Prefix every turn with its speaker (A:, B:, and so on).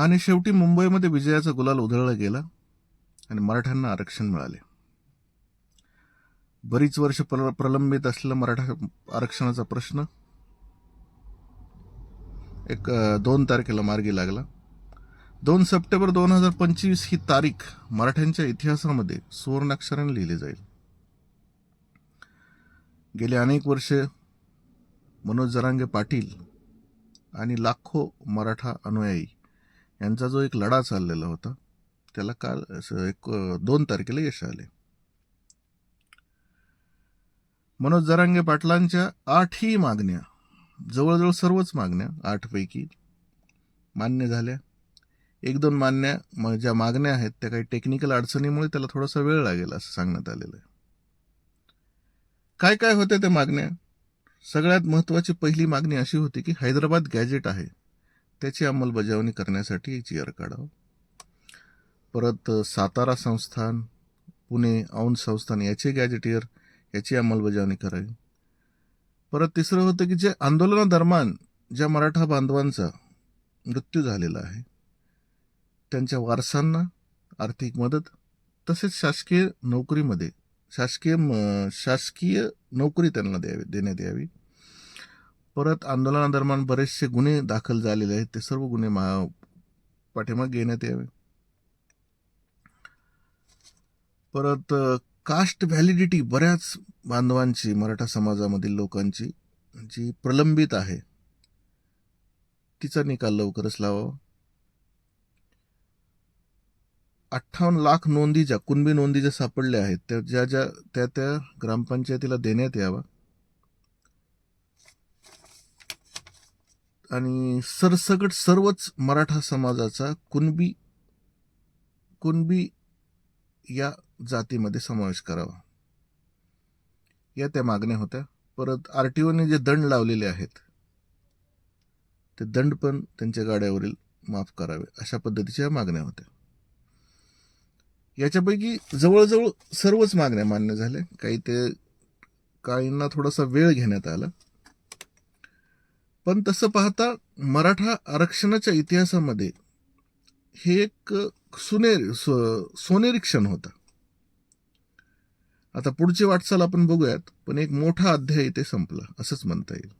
A: आणि शेवटी मुंबईमध्ये विजयाचा गुलाल उधळला गेला आणि मराठ्यांना आरक्षण मिळाले. बरीच वर्ष प्र- प्रलंबित असलेला मराठा आरक्षणाचा प्रश्न एक दोन तारखेला मार्गी लागला. दोन सप्टेंबर दोन हजार पंचवीस ही तारीख मराठ्यांच्या इतिहासामध्ये सुवर्णाक्षराने लिहिली जाईल. गेले अनेक वर्षे मनोज जरांगे पाटील आणि लाखो मराठा अनुयायी यांचा जो एक लढा चाललेला होता त्याला काल असं एक दोन तारखेला यश आले. मनोज जरांगे पाटलांच्या आठही मागण्या जवळजवळ सर्वच मागण्या आठपैकी मान्य झाल्या. एक दोन मान्या ज्या मागण्या आहेत त्या काही टेक्निकल अडचणीमुळे त्याला थोडासा वेळ लागेल असं सांगण्यात आलेलं आहे. काय काय होत्या त्या मागण्या? सगळ्यात महत्त्वाची पहिली मागणी अशी होती की हैदराबाद गॅजेट आहे. त्याची अंमलबजावणी करण्यासाठी एक जी आर काढावं. परत सातारा संस्थान पुणे औंध संस्थान याचे गॅजेटियर याची अंमलबजावणी करावी. परत तिसरं होतं की जे आंदोलनादरम्यान ज्या मराठा बांधवांचा मृत्यू झालेला आहे त्यांच्या वारसांना आर्थिक मदत तसेच शासकीय नोकरीमध्ये शासकीय म- शासकीय नोकरी त्यांना द्यावी देण्यात यावी. परत आंदोलनादरम्यान बरेचसे गुन्हे दाखल झालेले आहेत. ते सर्व गुन्हे मा पाठीमाग घेण्यात यावे. परत कास्ट व्हॅलिडिटी बऱ्याच बांधवांची मराठा समाजामधील लोकांची जी प्रलंबित आहे. तिचा निकाल लवकरच लावावा. अठ्ठावन्न लाख नोंदी ज्या कुणबी नोंदी ज्या सापडल्या आहेत त्या ज्या ज्या त्या त्या ग्रामपंचायतीला देण्यात यावा आणि सरसकट सर्वच मराठा समाजाचा कुणबी कुणबी या जातीमध्ये समावेश करावा. या त्या मागण्या होत्या. परत आर टी ओने जे दंड लावलेले आहेत ते दंड पण त्यांच्या गाड्यावरील माफ करावे अशा पद्धतीच्या मागण्या होत्या. याच्यापैकी जवळजवळ सर्वच मागण्या मान्य झाल्या. काही ते काहींना थोडासा वेळ घेण्यात आला. पण तसं पाहता मराठा आरक्षणाच्या इतिहासामध्ये हे एक सुनेरी सो- सोनेरी क्षण होता. आता पुढची वाटचाल आपण बघूयात पण एक मोठा अध्याय इथे संपला असंच म्हणता येईल.